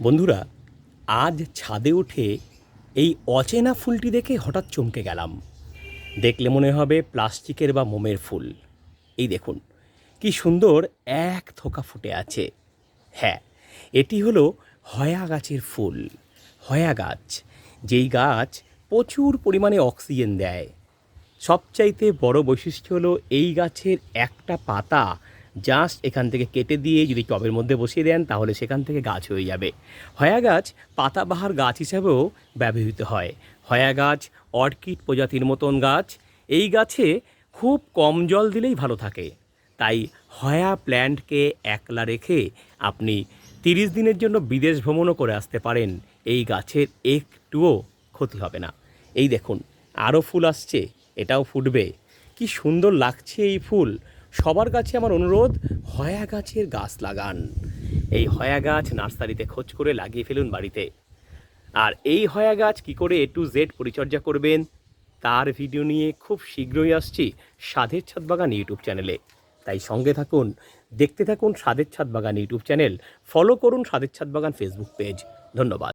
বন্ধুরা, আজ ছাদে উঠে এই অচেনা ফুলটি দেখে হঠাৎ চমকে গেলাম। দেখলে মনে হবে প্লাস্টিকের বা মোমের ফুল। এই দেখুন, কি সুন্দর এক থোকা ফুটে আছে। হ্যাঁ এটি হলো হয়া গাছের ফুল, হয়া গাছ, যেই গাছ প্রচুর পরিমাণে অক্সিজেন দেয়। সবচাইতে বড় বৈশিষ্ট্য হলো এই গাছের একটা পাতা জাস্ট এখান থেকে কেটে দিয়ে যদি টবের মধ্যে বসিয়ে দেন, তাহলে সেখান থেকে গাছ হয়ে যাবে। হয়া গাছ পাতাবাহার গাছ হিসাবেও ব্যবহৃত হয়। হয়া গাছ অর্কিড প্রজাতির মতন গাছ। এই গাছে খুব কম জল দিলেই ভালো থাকে। তাই হয়া প্ল্যান্টকে একলা রেখে আপনি তিরিশ দিনের জন্য বিদেশ ভ্রমণও করে আসতে পারেন। এই গাছের একটুও ক্ষতি হবে না। এই দেখুন, আরও ফুল আসছে, এটাও ফুটবে। কি সুন্দর লাগছে এই ফুল। সবার কাছে আমার অনুরোধ, হয়া গাছের গাছ লাগান। এই হয়া গাছ নার্সারিতে খোঁজ করে লাগিয়ে ফেলুন বাড়িতে। আর এই হয়া গাছ কি করে এ টু জেড পরিচর্যা করবেন, তার ভিডিও নিয়ে খুব শীঘ্রই আসছি সাধের ছাদ বাগান ইউটিউব চ্যানেলে। তাই সঙ্গে থাকুন, দেখতে থাকুন সাধের ছাদ বাগান ইউটিউব চ্যানেল, ফলো করুন সাধের ছাদ বাগান ফেসবুক পেজ ধন্যবাদ।